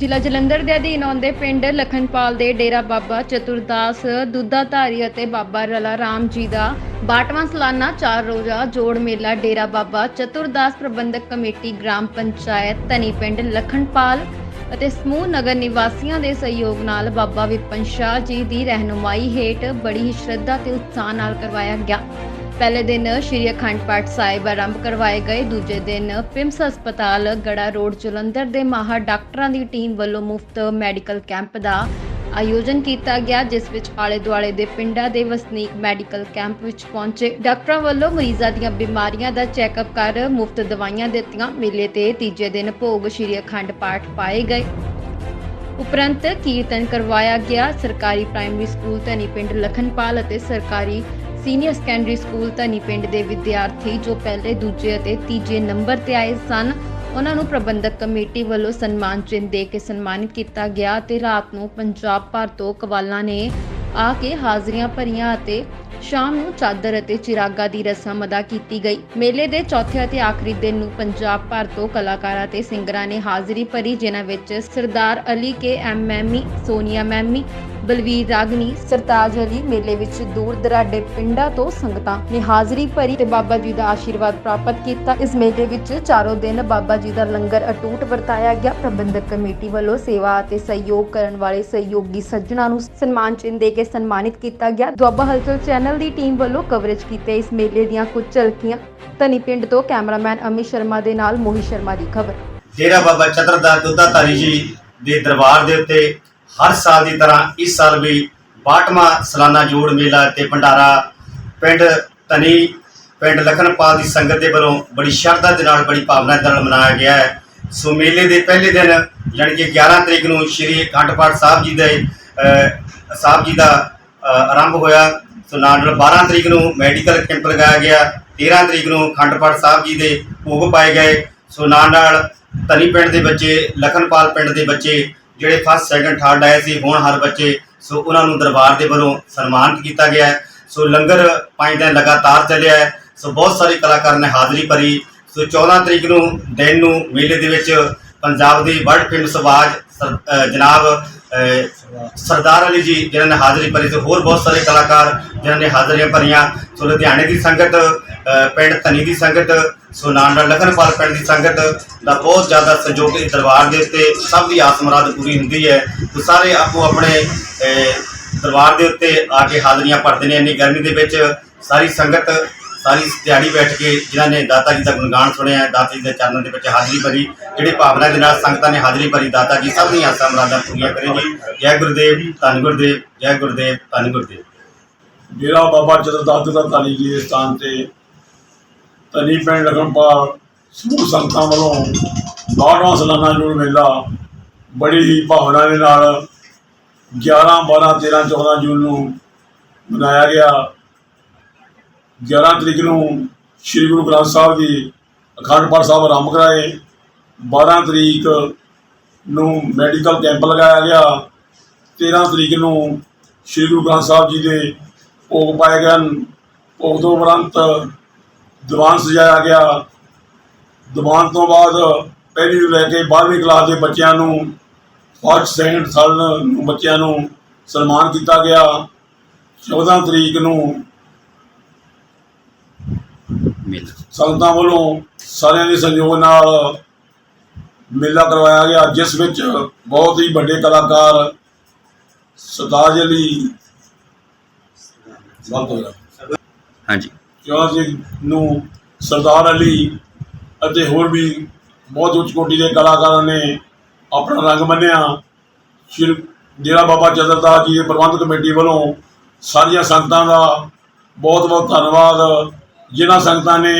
ਜ਼ਿਲ੍ਹਾ ਜਲੰਧਰ ਦੇ ਅਧੀਨ ਆਉਂਦੇ ਪਿੰਡ ਲਖਨਪਾਲ ਦੇ ਡੇਰਾ ਬਾਬਾ ਚਤੁਰਦਾਸ, ਦੁੱਧਾਧਾਰੀ ਅਤੇ ਬਾਬਾ ਰਲਾ ਰਾਮ ਜੀ ਦਾ 62ਵਾਂ ਸਾਲਾਨਾ ਚਾਰ ਰੋਜ਼ਾ ਜੋੜ ਮੇਲਾ ਡੇਰਾ ਬਾਬਾ ਚਤੁਰਦਾਸ ਪ੍ਰਬੰਧਕ ਕਮੇਟੀ ਗ੍ਰਾਮ ਪੰਚਾਇਤ ਧਨੀ ਪਿੰਡ ਲਖਨਪਾਲ ਅਤੇ ਸਮੂਹ ਨਗਰ ਨਿਵਾਸੀਆਂ ਦੇ ਸਹਿਯੋਗ ਨਾਲ ਬਾਬਾ ਵਿਪਨ ਸ਼ਾਹ ਜੀ ਦੀ ਰਹਿਨੁਮਾਈ ਹੇਠ ਬੜੀ ਹੀ ਸ਼ਰਧਾ ਤੇ ਉਤਸ਼ਾਹ ਨਾਲ ਕਰਵਾਇਆ ਗਿਆ। ਪਹਿਲੇ ਦਿਨ ਸ਼੍ਰੀ ਅਖੰਡ ਪਾਠ ਸਾਹਿਬ ਆਰੰਭ ਕਰਵਾਏ ਗਏ। ਦੂਜੇ ਦਿਨ ਪਿੰਮਸ ਹਸਪਤਾਲ ਗੜਾ ਰੋਡ ਜਲੰਧਰ ਦੇ ਮਾਹਰ ਡਾਕਟਰਾਂ ਦੀ ਟੀਮ ਵੱਲੋਂ ਮੁਫਤ ਮੈਡੀਕਲ ਕੈਂਪ ਦਾ ਆਯੋਜਨ ਕੀਤਾ ਗਿਆ, ਜਿਸ ਵਿੱਚ ਆਲੇ ਦੁਆਲੇ ਦੇ ਪਿੰਡਾਂ ਦੇ ਵਸਨੀਕ ਮੈਡੀਕਲ ਕੈਂਪ ਵਿੱਚ ਪਹੁੰਚੇ। ਡਾਕਟਰਾਂ ਵੱਲੋਂ ਮਰੀਜ਼ਾਂ ਦੀਆਂ ਬਿਮਾਰੀਆਂ ਦਾ ਚੈੱਕਅਪ ਕਰ ਮੁਫਤ ਦਵਾਈਆਂ ਦਿੱਤੀਆਂ। ਮੇਲੇ ਤੇ ਤੀਜੇ ਦਿਨ ਭੋਗ ਸ਼੍ਰੀ ਅਖੰਡ ਪਾਠ ਪਾਏ ਗਏ। ਉਪਰੰਤ ਕੀਰਤਨ ਕਰਵਾਇਆ ਗਿਆ। ਸਰਕਾਰੀ ਪ੍ਰਾਇਮਰੀ ਸਕੂਲ ਧਨੀ ਪਿੰਡ ਲਖਨਪਾਲ ਅਤੇ ਸਰਕਾਰੀ ਸੀਨੀਅਰ ਸੈਕੰਡਰੀ ਸਕੂਲ ਧਨੀ ਪਿੰਡ ਦੇ ਵਿਦਿਆਰਥੀ ਜੋ ਪਹਿਲੇ, ਦੂਜੇ ਅਤੇ ਤੀਜੇ ਨੰਬਰ ਤੇ ਆਏ ਸਨ, ਉਹਨਾਂ ਨੂੰ ਪ੍ਰਬੰਧਕ ਕਮੇਟੀ ਵੱਲੋਂ ਸਨਮਾਨ ਚਿੰਨ੍ਹ ਦੇ ਕੇ ਸਨਮਾਨਿਤ ਕੀਤਾ ਗਿਆ ਤੇ ਰਾਤ ਨੂੰ ਪੰਜਾਬ ਭਰ ਤੋਂ ਕਵਾਲਾਂ ਨੇ ਆ ਕੇ ਹਾਜ਼ਰੀਆਂ ਭਰੀਆਂ ਅਤੇ ਸ਼ਾਮ ਨੂੰ ਚਾਦਰ ਅਤੇ ਚਿਰਾਗਾ ਦੀ ਰਸਮ ਅਦਾ ਕੀਤੀ ਗਈ। ਮੇਲੇ ਦੇ ਚੌਥੇ ਅਤੇ ਆਖਰੀ ਦਿਨ ਨੂੰ ਪੰਜਾਬ ਭਰ ਤੋਂ ਕਲਾਕਾਰਾਂ ਤੇ ਸਿੰਗਰਾਂ ਨੇ ਹਾਜ਼ਰੀ ਭਰੀ, ਜਿਨ੍ਹਾਂ ਵਿੱਚ ਸਰਦਾਰ ਅਲੀ ਕੇ ਐਮ ਮੈਮੀ ਸੋਨੀਆ ਮੈਮੀ ਬਲਵੀਰ ਰਾਗਨੀ, ਸਰਤਾਜ ਅਲੀ ਮੇਲੇ ਵਿੱਚ ਦੂਰ ਦਰਾਡੇ ਪਿੰਡਾਂ ਤੋਂ ਸੰਗਤਾਂ ਨੇ ਹਾਜ਼ਰੀ ਭਰੀ ਤੇ ਬਾਬਾ ਜੀ ਦਾ ਆਸ਼ੀਰਵਾਦ ਪ੍ਰਾਪਤ ਕੀਤਾ। ਇਸ ਮੇਲੇ ਵਿੱਚ ਚਾਰੋਂ ਦਿਨ ਬਾਬਾ ਜੀ ਦਾ ਲੰਗਰ ਅਟੂਟ ਵਰਤਾਇਆ ਗਿਆ। ਪ੍ਰਬੰਧਕ ਕਮੇਟੀ ਵੱਲੋਂ ਸੇਵਾ ਅਤੇ ਸਹਿਯੋਗ ਕਰਨ ਵਾਲੇ ਸਹਿਯੋਗੀ ਸੱਜਣਾਂ ਨੂੰ ਸਨਮਾਨ ਚਿੰਨ੍ਹ ਦੇ ਕੇ ਸਨਮਾਨਿਤ ਕੀਤਾ ਗਿਆ। ਦੁਆਬਾ ਹਲਚਲ ਚੈਨਲ ਦੀ ਟੀਮ ਵੱਲੋਂ ਕਵਰੇਜ ਕੀਤੇ ਇਸ ਮੇਲੇ ਦੀਆਂ ਕੁਝ ਝਲਕੀਆਂ। ਧਨੀ ਪਿੰਡ ਤੋਂ ਕੈਮਰਾਮੈਨ ਅਮਿਤ ਸ਼ਰਮਾ ਦੇ ਨਾਲ ਮੋਹਿਤ ਸ਼ਰਮਾ ਦੀ ਖਬਰ। ਡੇਰਾ ਬਾਬਾ ਚਤਰਦਾਸ ਦੁੱਧਾਧਾਰੀ ਜੀ ਦੇ ਦਰਬਾਰ ਦੇ ਉੱਤੇ ਹਰ ਸਾਲ ਦੀ ਤਰ੍ਹਾਂ ਇਸ ਸਾਲ ਵੀ 62ਵਾਂ ਸਾਲਾਨਾ ਜੋੜ ਮੇਲਾ ਤੇ ਭੰਡਾਰਾ ਪਿੰਡ ਧਨੀ, ਪਿੰਡ ਲਖਨਪਾਲ ਦੀ ਸੰਗਤ ਦੇ ਵੱਲੋਂ ਬੜੀ ਸ਼ਰਧਾ ਦੇ ਨਾਲ, ਬੜੀ ਭਾਵਨਾ ਦੇ ਨਾਲ ਮਨਾਇਆ ਗਿਆ ਹੈ। ਸੋ ਮੇਲੇ ਦੇ ਪਹਿਲੇ ਦਿਨ ਯਾਨੀ ਕਿ 11 ਤਰੀਕ ਨੂੰ ਸ੍ਰੀ ਅਖੰਡ ਪਾਠ ਸਾਹਿਬ ਜੀ ਦੇ ਸਾਹਿਬ ਜੀ ਦਾ ਆਰੰਭ ਹੋਇਆ। ਸੋ ਨਾਲ ਨਾਲ 12 ਤਰੀਕ ਨੂੰ ਮੈਡੀਕਲ ਕੈਂਪ ਲਗਾਇਆ ਗਿਆ। 13 ਤਰੀਕ ਨੂੰ ਅਖੰਡ ਪਾਠ ਸਾਹਿਬ ਜੀ ਦੇ ਭੋਗ ਪਾਏ ਗਏ। ਸੋ ਨਾਲ ਨਾਲ ਧਨੀ ਪਿੰਡ ਦੇ ਬੱਚੇ, ਲਖਨਪਾਲ ਪਿੰਡ ਦੇ ਬੱਚੇ ਜਿਹੜੇ ਫਸਟ ਸੈਕੰਡ ਥਰਡ ਆਏ ਸੀ, ਹੁਣ ਹਰ ਬੱਚੇ, ਸੋ ਉਹਨਾਂ ਨੂੰ ਦਰਬਾਰ ਦੇ ਵੱਲੋਂ ਸਨਮਾਨਿਤ ਕੀਤਾ ਗਿਆ ਹੈ। ਸੋ ਲੰਗਰ ਪੰਜ ਦਿਨ ਲਗਾਤਾਰ ਚੱਲਿਆ ਹੈ। ਸੋ ਬਹੁਤ ਸਾਰੇ ਕਲਾਕਾਰ ਨੇ ਹਾਜ਼ਰੀ ਭਰੀ ਸੋ 14 ਤਰੀਕ ਨੂੰ, ਦਿਨ ਨੂੰ, ਮੇਲੇ ਦੇ ਵਿੱਚ ਪੰਜਾਬ ਦੀ ਵਰਲਡ ਫੇਮਸ ਆਵਾਜ਼, ਸਰ- ਜਨਾਬ ਸਰਦਾਰ ਅਲੀ ਜੀ, ਜਿਨ੍ਹਾਂ ਨੇ ਹਾਜ਼ਰੀ ਭਰੀ, ਤੇ ਹੋਰ ਬਹੁਤ ਸਾਰੇ ਕਲਾਕਾਰ ਜਿਨ੍ਹਾਂ ਨੇ ਹਾਜ਼ਰੀਆਂ ਭਰੀਆਂ ਸੋ ਲੁਧਿਆਣੇ ਦੀ ਸੰਗਤ ਪਿੰਡ ਧਨੀ ਦੀ ਸੰਗਤ, ਸੋ ਲਖਨਪਾਲ ਪਿੰਡ ਦੀ ਸੰਗਤ ਦਾ ਬਹੁਤ ਜ਼ਿਆਦਾ ਸਹਿਯੋਗ ਇਸ ਦਰਬਾਰ ਦੇ ਉੱਤੇ ਸਭ ਦੀ ਆਸ ਮੁਰਾਦ ਪੂਰੀ ਹੁੰਦੀ ਹੈ। ਤੇ ਸਾਰੇ ਆਪੋ ਆਪਣੇ ਦਰਬਾਰ ਦੇ ਉੱਤੇ ਆ ਕੇ ਹਾਜ਼ਰੀਆਂ ਭਰਦੇ ਨੇ। ਇੰਨੀ ਗਰਮੀ ਦੇ ਵਿੱਚ ਸਾਰੀ ਸੰਗਤ, ਸਾਰੀ ਦਿਹਾੜੀ ਬੈਠ ਕੇ ਜਿਨ੍ਹਾਂ ਨੇ ਦਾਤਾ ਜੀ ਦਾ ਗੁਣਗਾਨ ਸੁਣਿਆ ਦਾਤਾ ਜੀ ਦੇ ਚਰਨਾਂ ਦੇ ਵਿੱਚ ਹਾਜ਼ਰੀ ਭਰੀ, ਜਿਹੜੀ ਭਾਵਨਾ ਦੇ ਨਾਲ ਸੰਗਤਾਂ ਨੇ ਹਾਜ਼ਰੀ ਭਰੀ, ਦਾਤਾ ਜੀ ਸਭ ਦੀਆਂ ਆਸਾਂ ਮੁਰਾਦਾਂ ਪੂਰੀਆਂ ਕਰੇ ਜੀ। ਜੈ ਗੁਰਦੇਵ, ਧੰਨ ਗੁਰਦੇਵ, ਜੈ ਗੁਰਦੇਵ, ਧੰਨ ਗੁਰਦੇਵ। ਡੇਰਾ ਬਾਬਾ ਚਤਰਦਾਸ ਦਾ ਧਾਰੀ ਜੀ ਦੇ ਸਥਾਨ ਤੇ ਧਨੀ ਪਿੰਡ ਲਖਨਪਾਲ ਸਮੂਹ ਸੰਗਤਾਂ ਵੱਲੋਂ 12ਵਾਂ ਸਾਲਾਨਾ ਜੋੜ ਮੇਲਾ, ਬੜੀ ਹੀ ਭਾਵਨਾ ਦੇ ਨਾਲ 11 12 13 14 ਜੂਨ ਨੂੰ ਮਨਾਇਆ ਗਿਆ। 11 ਤਰੀਕ ਨੂੰ ਸ੍ਰੀ ਗੁਰੂ ਗ੍ਰੰਥ ਸਾਹਿਬ ਜੀ ਅਖੰਡ ਪਾਠ ਸਾਹਿਬ ਆਰੰਭ ਕਰਾਏ। 12 ਤਰੀਕ ਨੂੰ ਮੈਡੀਕਲ ਕੈਂਪ ਲਗਾਇਆ ਗਿਆ। 13 ਤਰੀਕ ਨੂੰ ਸ੍ਰੀ ਗੁਰੂ ਗ੍ਰੰਥ ਸਾਹਿਬ ਜੀ ਦੇ ਭੋਗ ਪਾਏ ਗਏ ਹਨ। ਭੋਗ ਤੋਂ ਉਪਰੰਤ ਦੀਵਾਨ ਸਜਾਇਆ ਗਿਆ। ਦੀਵਾਨ ਤੋਂ ਬਾਅਦ ਪਹਿਲੀ ਤੋਂ ਲੈ ਕੇ 12ਵੀਂ ਕਲਾਸ ਦੇ ਬੱਚਿਆਂ ਨੂੰ ਫਸਟ ਸੈਕੰਡ ਸਾਲ ਨੂੰ ਬੱਚਿਆਂ ਨੂੰ ਸਨਮਾਨ ਕੀਤਾ ਗਿਆ। 14 ਤਰੀਕ ਨੂੰ ਸੰਗਤਾਂ ਵੱਲੋਂ ਸਾਰਿਆਂ ਦੇ ਸਹਿਯੋਗ ਨਾਲ ਮੇਲਾ ਕਰਵਾਇਆ ਗਿਆ ਜਿਸ ਵਿੱਚ ਬਹੁਤ ਹੀ ਵੱਡੇ ਕਲਾਕਾਰ ਸਰਦਾਰ ਅਲੀ ਹਾਂਜੀ। ਚੌਹਾਂ ਸਿੰਘ ਨੂੰ ਸਰਦਾਰ ਅਲੀ ਅਤੇ ਹੋਰ ਵੀ ਬਹੁਤ ਉੱਚ ਕੋਟੀ ਦੇ ਕਲਾਕਾਰਾਂ ਨੇ ਆਪਣਾ ਰੰਗ ਮੰਨਿਆ। ਸ਼੍ਰੀ ਡੇਰਾ ਬਾਬਾ ਚੰਦਰਦਾਸ ਜੀ ਦੇ ਪ੍ਰਬੰਧਕ ਕਮੇਟੀ ਵੱਲੋਂ ਸਾਰੀਆਂ ਸੰਗਤਾਂ ਦਾ ਬਹੁਤ ਬਹੁਤ ਧੰਨਵਾਦ। ਜਿਨ੍ਹਾਂ ਸੰਗਤਾਂ ਨੇ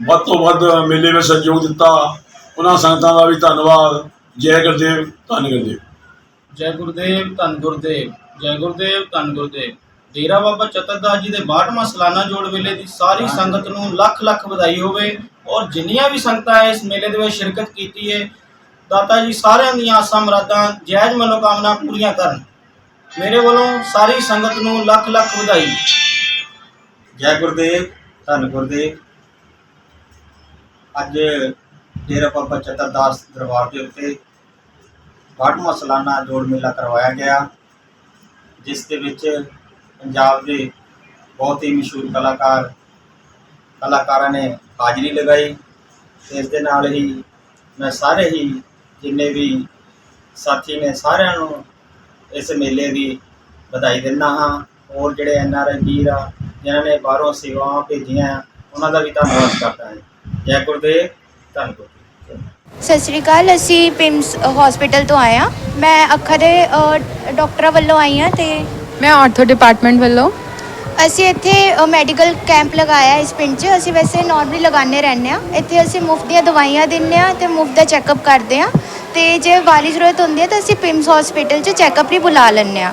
ਵੱਧ ਤੋਂ ਵੱਧ ਮੇਲੇ ਵਿੱਚ ਸਹਿਯੋਗ ਦਿੱਤਾ, ਉਹਨਾਂ ਸੰਗਤਾਂ ਦਾ ਵੀ ਧੰਨਵਾਦ। ਜੈ ਗੁਰਦੇਵ, ਧੰਨ ਗੁਰਦੇਵ। ਜੈ ਗੁਰਦੇਵ, ਧੰਨ ਗੁਰਦੇਵ, ਜੈ ਗੁਰਦੇਵ, ਧੰਨ ਗੁਰਦੇਵ। ਡੇਰਾ ਬਾਬਾ ਚਤਰਦਾਸ ਜੀ ਦੇ 62ਵਾਂ ਸਾਲਾਨਾ ਜੋੜ ਮੇਲੇ ਦੀ ਸਾਰੀ ਸੰਗਤ ਨੂੰ ਲੱਖ ਲੱਖ ਵਧਾਈ ਹੋਵੇ ਔਰ ਜਿੰਨੀਆਂ ਵੀ ਸੰਗਤਾਂ ਇਸ ਮੇਲੇ ਦੇ ਵਿੱਚ ਸ਼ਿਰਕਤ ਕੀਤੀ ਹੈ ਦਾਤਾ ਜੀ ਸਾਰਿਆਂ ਦੀਆਂ ਆਸਾਂ ਮੁਰਾਦਾਂ ਜਾਇਜ਼ ਮਨੋਕਾਮਨਾ ਪੂਰੀਆਂ ਕਰਨ। ਮੇਰੇ ਵੱਲੋਂ ਸਾਰੀ ਸੰਗਤ ਨੂੰ ਲੱਖ ਲੱਖ ਵਧਾਈ। ਜੈ ਗੁਰਦੇਵ, ਧੰਨ ਗੁਰਦੇਵ। ਅੱਜ ਡੇਰਾ ਬਾਬਾ ਚਤਰਦਾਸ ਦਰਬਾਰ ਦੇ ਉੱਤੇ ਬਾਹਠਵਾਂ ਸਾਲਾਨਾ ਜੋੜ ਮੇਲਾ ਕਰਵਾਇਆ ਗਿਆ, ਜਿਸ ਦੇ ਵਿੱਚ ਪੰਜਾਬ ਦੇ ਬਹੁਤ ਹੀ ਮਸ਼ਹੂਰ ਕਲਾਕਾਰ ਕਲਾਕਾਰਾਂ ਨੇ ਹਾਜ਼ਰੀ ਲਗਾਈ ਤੇ ਇਸ ਦੇ ਨਾਲ ਹੀ ਮੈਂ ਸਾਰੇ ਹੀ ਜਿੰਨੇ ਵੀ ਸਾਥੀ ਨੇ ਸਾਰਿਆਂ ਨੂੰ ਇਸ ਮੇਲੇ ਦੀ ਵਧਾਈ ਦਿੰਦਾ ਹਾਂ। ਹੋਰ ਜਿਹੜੇ ਐਨ ਆਰ ਆਈ ਵੀਰ ਆ ਜਿਨ੍ਹਾਂ ਨੇ ਬਾਹਰੋਂ ਸੇਵਾਵਾਂ ਭੇਜੀਆਂ ਆ, ਉਹਨਾਂ ਦਾ ਵੀ ਧੰਨਵਾਦ ਕਰਦਾ ਹਾਂ। ਜੈ ਗੁਰਦੇਵ ਧੰਨਵਾਦ ਸਤਿ ਸ਼੍ਰੀ ਅਕਾਲ ਅਸੀਂ ਪਿੰਸ ਹਸਪੀਟਲ ਤੋਂ ਆਏ ਹਾਂ। ਮੈਂ ਅੱਖਾਂ ਦੇ ਡਾਕਟਰਾਂ ਵੱਲੋਂ ਆਈ ਹਾਂ ਤੇ ਮੈਂ ਆਰਥੋ ਡਿਪਾਰਟਮੈਂਟ ਵੱਲੋਂ। ਅਸੀਂ ਇੱਥੇ ਮੈਡੀਕਲ ਕੈਂਪ ਲਗਾਇਆ ਇਸ ਪਿੰਡ 'ਚ। ਅਸੀਂ ਵੈਸੇ ਨਾਰਮਲੀ ਲਗਾਉਂਦੇ ਰਹਿੰਦੇ ਆ ਇੱਥੇ ਅਸੀਂ ਮੁਫਤ ਦੀਆਂ ਦਵਾਈਆਂ ਦਿੰਦੇ ਆ ਤੇ ਮੁਫਤ ਦਾ ਚੈੱਕਅਪ ਕਰਦੇ ਆ ਤੇ ਜੇ ਵਾਰੀ ਜ਼ਰੂਰਤ ਹੁੰਦੀ ਹੈ ਤਾਂ ਅਸੀਂ ਪਿੰਸ ਹਸਪੀਟਲ 'ਚ ਚੈੱਕਅਪ ਲਈ ਬੁਲਾ ਲੈਂਦੇ ਆ